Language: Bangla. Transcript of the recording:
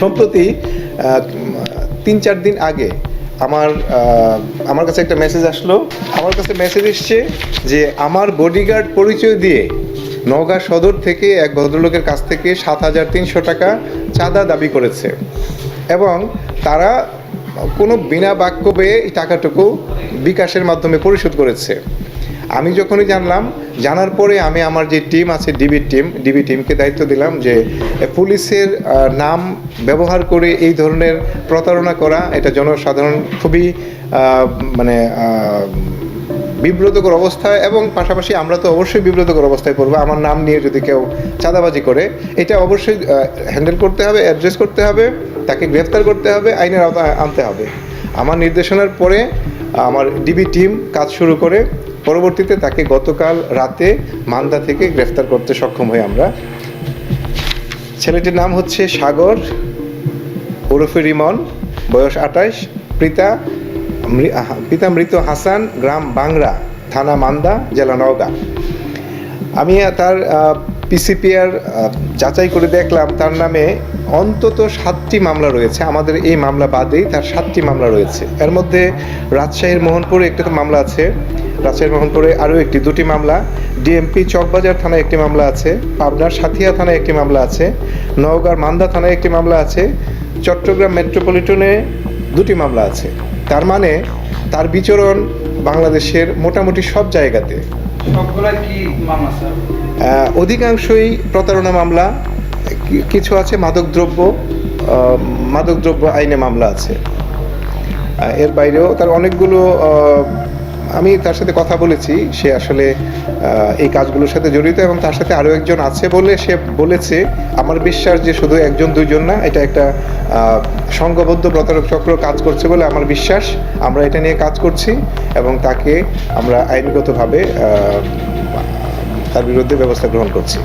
সম্প্রতি তিন চার দিন আগে আমার আমার কাছে একটা মেসেজ আসলো। আমার কাছে মেসেজ এসছে যে আমার বডিগার্ড পরিচয় দিয়ে নওগাঁ সদর থেকে এক ভদ্রলোকের কাছ থেকে সাত হাজার তিনশো টাকা চাঁদা দাবি করেছে এবং তারা কোনো বিনা বাক্য পেয়ে টাকাটুকু বিকাশের মাধ্যমে পরিশোধ করেছে। আমি যখনই জানলাম, জানার পরে আমি আমার যে টিম আছে ডিবি টিম, ডিবি টিমকে দায়িত্ব দিলাম যে পুলিশের নাম ব্যবহার করে এই ধরনের প্রতারণা করা, এটা জনসাধারণ খুবই মানে বিব্রতকর অবস্থায় এবং পাশাপাশি আমরা তো অবশ্যই বিব্রতকর অবস্থায় পড়ব। আমার নাম নিয়ে যদি কেউ চাঁদাবাজি করে, এটা অবশ্যই হ্যান্ডেল করতে হবে, অ্যাড্রেস করতে হবে, তাকে গ্রেফতার করতে হবে, আইনের আওতায় আনতে হবে। আমার নির্দেশনার পরে, আমার ডিবি টিম কাজ শুরু করে পরবর্তীতে তাকে গতকাল রাতে মান্দা থেকে গ্রেফতার করতে সক্ষম হই আমরা। ছেলেটির নাম হচ্ছে সাগর ওরফে রিমন, বয়স আঠাশ পিতা পিতা মৃত হাসান গ্রাম বাংরা থানা মান্দা জেলা নওগাঁ। আমি তার পিসিপিআর যাচাই করে দেখলাম, তার নামে অন্তত সাতটি মামলা রয়েছে। আমাদের এই মামলা বাদেই তার সাতটি মামলা রয়েছে। এর মধ্যে রাজশাহীর মোহনপুরে একটি তো মামলা আছে রাজশাহীর মোহনপুরে আরও একটি দুটি মামলা। ডিএমপি চকবাজার থানায় একটি মামলা আছে পাবনার সাথিয়া থানায় একটি মামলা আছে নওগাঁর মান্দা থানায় একটি মামলা আছে চট্টগ্রাম মেট্রোপলিটনে দুটি মামলা আছে। তার মানে তার বিচরণ বাংলাদেশের মোটামুটি সব জায়গাতে। সবগুলা কি মামলা স্যার? অধিকাংশই প্রতারণা মামলা। কিছু আছে মাদকদ্রব্য মাদকদ্রব্য আইনে মামলা আছে। এর বাইরেও তার অনেকগুলো আমি তার সাথে কথা বলেছি, সে আসলে এই কাজগুলোর সাথে জড়িত এবং তার সাথে আরও একজন আছে বলে সে বলেছে। আমার বিশ্বাস যে শুধু একজন, দুইজন না, এটা একটা সংঘবদ্ধ প্রতারক চক্র কাজ করছে বলে আমার বিশ্বাস। আমরা এটা নিয়ে কাজ করছি এবং তাকে আমরা আইনগতভাবে তার বিরুদ্ধে ব্যবস্থা গ্রহণ করছি।